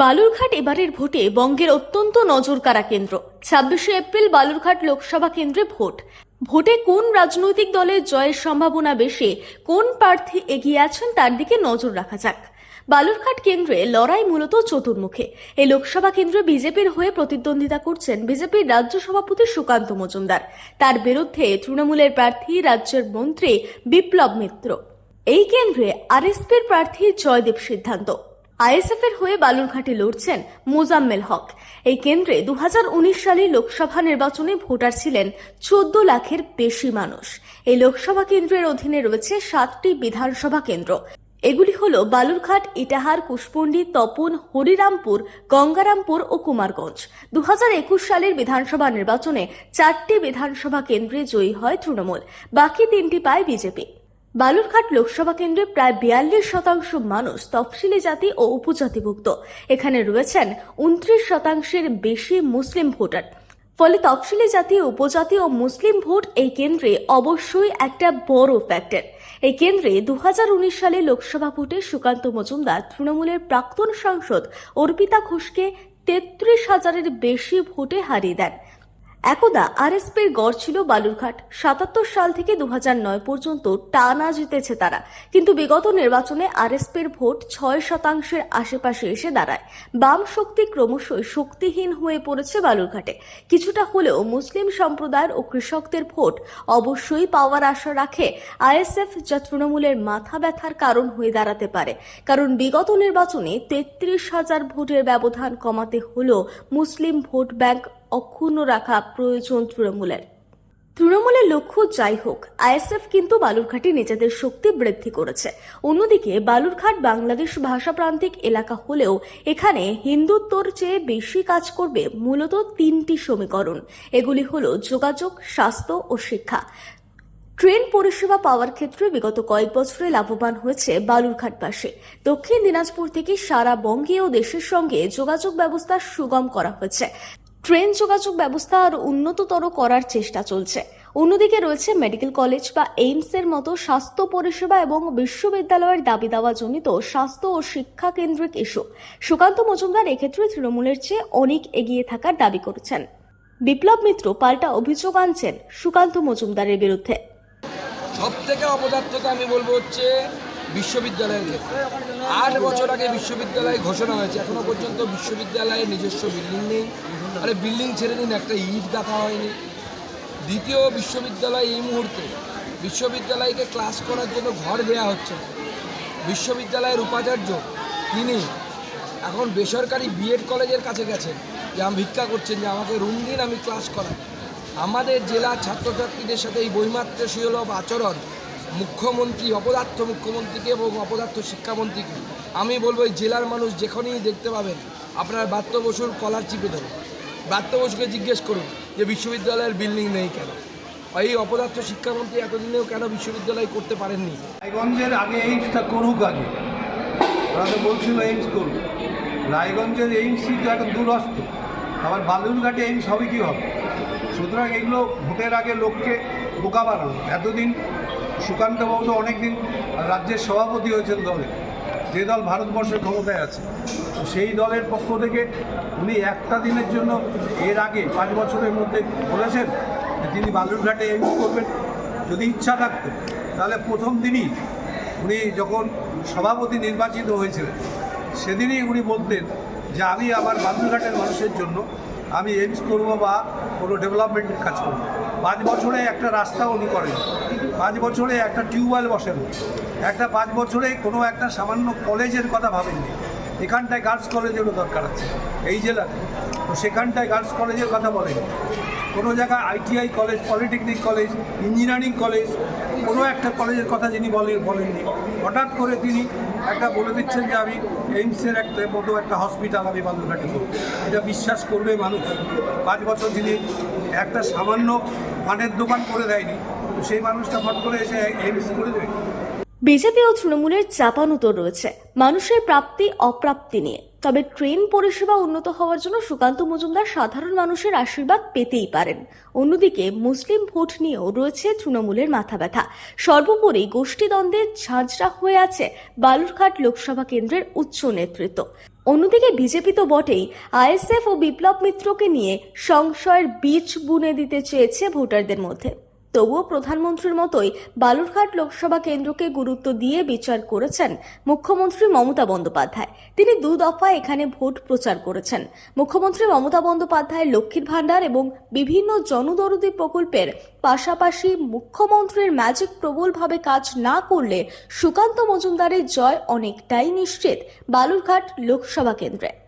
বালুরঘাট এবারের ভোটে বঙ্গের অত্যন্ত নজরকাড়া কেন্দ্র। ছাব্বিশে এপ্রিল বালুরঘাট লোকসভা কেন্দ্রে ভোট। ভোটে কোন রাজনৈতিক দলের জয়ের সম্ভাবনা বেশি, কোন প্রার্থী এগিয়ে আছেন তার দিকে নজর রাখা যাক। বালুরঘাট কেন্দ্রে লড়াই মূলত চতুর্মুখে। এই লোকসভা কেন্দ্রে বিজেপির হয়ে প্রতিদ্বন্দ্বিতা করছেন বিজেপির রাজ্য সভাপতি সুকান্ত মজুমদার। তার বিরুদ্ধে তৃণমূলের প্রার্থী, রাজ্যের মন্ত্রী বিপ্লব মিত্র। এই কেন্দ্রে আরএসপির প্রার্থী জয়দেব সিদ্ধান্ত। আইএসএফ এর হয়ে বালুরঘাটে লড়ছেন মোজাম্মেল হক। এই কেন্দ্রে দু সালে লোকসভা নির্বাচনে ভোটার ছিলেন চোদ্দ লাখের বেশি মানুষ। এই লোকসভা কেন্দ্রের অধীনে রয়েছে সাতটি বিধানসভা কেন্দ্র। এগুলি হল বালুরঘাট, ইটাহার, কুশপুন্ডি, তপন, হরিরামপুর, গঙ্গারামপুর ও কুমারগঞ্জ। দু হাজার একুশ সালের বিধানসভা নির্বাচনে চারটি বিধানসভা কেন্দ্রে জয়ী হয় তৃণমূল। বাকি তিনটি পায় বিজেপি। বালুরঘাট লোকসভা কেন্দ্রে প্রায় বিয়াল্লিশ শতাংশ মানুষ তফসিলি জাতি ও উপজাতিভুক্ত। এখানে রয়েছেন উনত্রিশ শতাংশের বেশি মুসলিম ভোটার। ফলে তফসিলি জাতি, উপজাতি ও মুসলিম ভোট এই কেন্দ্রে অবশ্যই একটা বড় ফ্যাক্টর এই কেন্দ্রে দু হাজার উনিশ সালে লোকসভা ভোটে সুকান্ত মজুমদার, তৃণমূলের প্রাক্তন সাংসদ অর্পিতা ঘোষকে তেত্রিশ হাজারের বেশি ভোটে হারিয়ে দেন। একদা আরএসপির গড় ছিল বালুরঘাট। সাতাত্তর সাল থেকে দু নয় পর্যন্ত টানা জিতেছে তারা। কিন্তু বিগত নির্বাচনে আরএসপির ভোট ছয় শতাংশের আশেপাশে এসে দাঁড়ায়। বাম শক্তি ক্রমশই শক্তিহীন হয়ে পড়েছে বালুরঘাটে। কিছুটা হলেও মুসলিম সম্প্রদায়ের ও কৃষকদের ভোট অবশ্যই পাওয়ার আশা রাখে আইএসএফ যা তৃণমূলের মাথা ব্যথার কারণ হয়ে দাঁড়াতে পারে। কারণ বিগত নির্বাচনে তেত্রিশ হাজার ভোটের ব্যবধান কমাতে হলেও মুসলিম ভোট ব্যাংক অক্ষুণ্ণ রাখা প্রয়োজন তৃণমূলের। তৃণমূলের লক্ষ্য যাই হোক, আইএসএফ কিন্তু বালুরঘাটে নিজেদের শক্তি বৃদ্ধি করেছে। অন্যদিকে, বালুরঘাট বাংলাদেশ ভাষাপ্রান্তিক এলাকা হলেও এখানে হিন্দুত্বর চেয়ে বেশি কাজ করবে মূলত তিনটি সমীকরণ। এগুলি হলো যোগাযোগ, স্বাস্থ্য ও শিক্ষা। ট্রেন পরিষেবা পাওয়ার ক্ষেত্রে বিগত কয়েক বছরে লাভবান হয়েছে বালুরঘাটবাসী। দক্ষিণ দিনাজপুর থেকে সারা বঙ্গে ও দেশের সঙ্গে যোগাযোগ ব্যবস্থা সুগম করা হয়েছে। ট্রেন যোগাযোগ ব্যবস্থা আরও উন্নততর করার চেষ্টা চলছে। অন্যদিকে রয়েছে মেডিকেল কলেজ বা এইমসের মতো স্বাস্থ্য পরিষেবা এবং বিশ্ববিদ্যালয়ের দাবি দাওয়া জনিত স্বাস্থ্য ও শিক্ষা কেন্দ্রিক ইস্যু। সুকান্ত মজুমদার এক্ষেত্রে তৃণমূলের চেয়ে অনেক এগিয়ে থাকার দাবি করেছেন। বিপ্লব মিত্র পাল্টা অভিযোগ আনছেন সুকান্ত মজুমদারের বিরুদ্ধে। সব থেকে অপদার্থতা আমি বলব হচ্ছে বিশ্ববিদ্যালয়ের ক্ষেত্রে। আট বছর আগে বিশ্ববিদ্যালয় ঘোষণা হয়েছে। এখনও পর্যন্ত বিশ্ববিদ্যালয়ে নিজস্ব বিল্ডিং নেই। আরে বিল্ডিং ছেড়ে দিন একটা ইট দেখা হয়নি। দ্বিতীয় বিশ্ববিদ্যালয় এই মুহূর্তে বিশ্ববিদ্যালয়কে ক্লাস করার জন্য ঘর দেওয়া হচ্ছে বিশ্ববিদ্যালয়ের উপাচার্য তিনি এখন বেসরকারি বিএড কলেজের কাছে গেছেন যে আমি ভিক্ষা করছেন, যে আমাকে রুম দিন, আমি ক্লাস করাই আমাদের জেলার ছাত্রছাত্রীদের সাথে এই বৈমাত্র্যশীলভ আচরণ মুখ্যমন্ত্রী, অপদার্থ মুখ্যমন্ত্রীকে এবং অপদার্থ শিক্ষামন্ত্রীকে। আমি বলব জেলার মানুষ যেখানেই দেখতে পাবেন, আপনার ব্রাত্য বসুর কলার চিপে ধরুন। ব্রাত্য বসুকে জিজ্ঞেস করুন যে, বিশ্ববিদ্যালয়ের বিল্ডিং নেই কেন? এই অপদার্থ শিক্ষামন্ত্রী এতদিনেও কেন বিশ্ববিদ্যালয় করতে পারেননি? রায়গঞ্জের আগে এইমসটা করুক আগে। ওরা তো বলছিল এইমস করুক। রায়গঞ্জের এইমসই তো এখন দূরস্থ আবার বালুরঘাটে এইমস হবে কি হবে? সুতরাং এগুলো ভোটের আগে লোককে বোকা বানানো। এতদিন সুকান্তবাবু তো অনেকদিন রাজ্যের সভাপতি হয়েছেন দলে। যে দল ভারতবর্ষের ক্ষমতায় আছে। তো সেই দলের পক্ষ থেকে উনি একটা দিনের জন্য এর আগে পাঁচ বছরের মধ্যে বলেছেন তিনি বালুরঘাটে এইমস করবেন। যদি ইচ্ছা থাকতো, তাহলে প্রথম দিনই উনি যখন সভাপতি নির্বাচিত হয়েছিলেন, সেদিনই উনি বলতেন যে আমি আমার বালুরঘাটের মানুষের জন্য আমি এইমস করব বা কোনো ডেভেলপমেন্টের কাজ করব। পাঁচ বছরে একটা রাস্তা উনি করেন। পাঁচ বছরে একটা টিউবওয়েল বসেন। একটা পাঁচ বছরে কোনো একটা সামান্য কলেজের কথা ভাবেননি এখানটায় গার্লস কলেজেরও দরকার আছে, এই জেলাতে। তো সেখানটায় গার্লস কলেজের কথা বলেন। কোনো জায়গায় ITI college, polytechnic college, engineering college, কোনো একটা কলেজের কথা যিনি বলেন বলেননি। হঠাৎ করে তিনি একটা বলে দিচ্ছেন যে আমি এইমসের একটা মতো একটা হসপিটাল আমি বালুরঘাটে এটা বিশ্বাস করবে মানুষ। পাঁচ বছর যিনি একটা সামান্য পানের দোকান করে দেয়নি। সেই মানুষটা ফট করে এসে এইমস করে দেবে বিজেপি ও তৃণমূলের চাপানুতর রয়েছে। মানুষের প্রাপ্তি, অপ্রাপ্তি নিয়ে। তবে ট্রেন পরিষেবা উন্নত হওয়ার জন্য সুকান্ত মজুমদার সাধারণ মানুষের আশীর্বাদ পেতেই পারেন। অন্যদিকে মুসলিম ভোট নিয়েও রয়েছে তৃণমূলের মাথা ব্যথা। সর্বোপরি গোষ্ঠীদ্বন্দ্বের ঝাঁঝরা হয়ে আছে বালুরঘাট লোকসভা কেন্দ্রের উচ্চ নেতৃত্ব। অন্যদিকে বিজেপি তো বটেই, আইএসএফ ও বিপ্লব মিত্রকে নিয়ে সংশয়ের বীজ বুনে দিতে চেয়েছে ভোটারদের মধ্যে। তবুও প্রধানমন্ত্রীর মতোই বালুরঘাট লোকসভা কেন্দ্রকে গুরুত্ব দিয়ে বিচার করেছেন মুখ্যমন্ত্রী মমতা বন্দ্যোপাধ্যায়। তিনি দু দফা এখানে ভোট প্রচার করেছেন। মুখ্যমন্ত্রী মমতা বন্দ্যোপাধ্যায় লক্ষ্মীর ভাণ্ডার এবং বিভিন্ন জনদরদি প্রকল্পের পাশাপাশি মুখ্যমন্ত্রীর ম্যাজিক প্রবলভাবে কাজ না করলে সুকান্ত মজুমদারের জয় অনেকটাই নিশ্চিত বালুরঘাট লোকসভা কেন্দ্রে।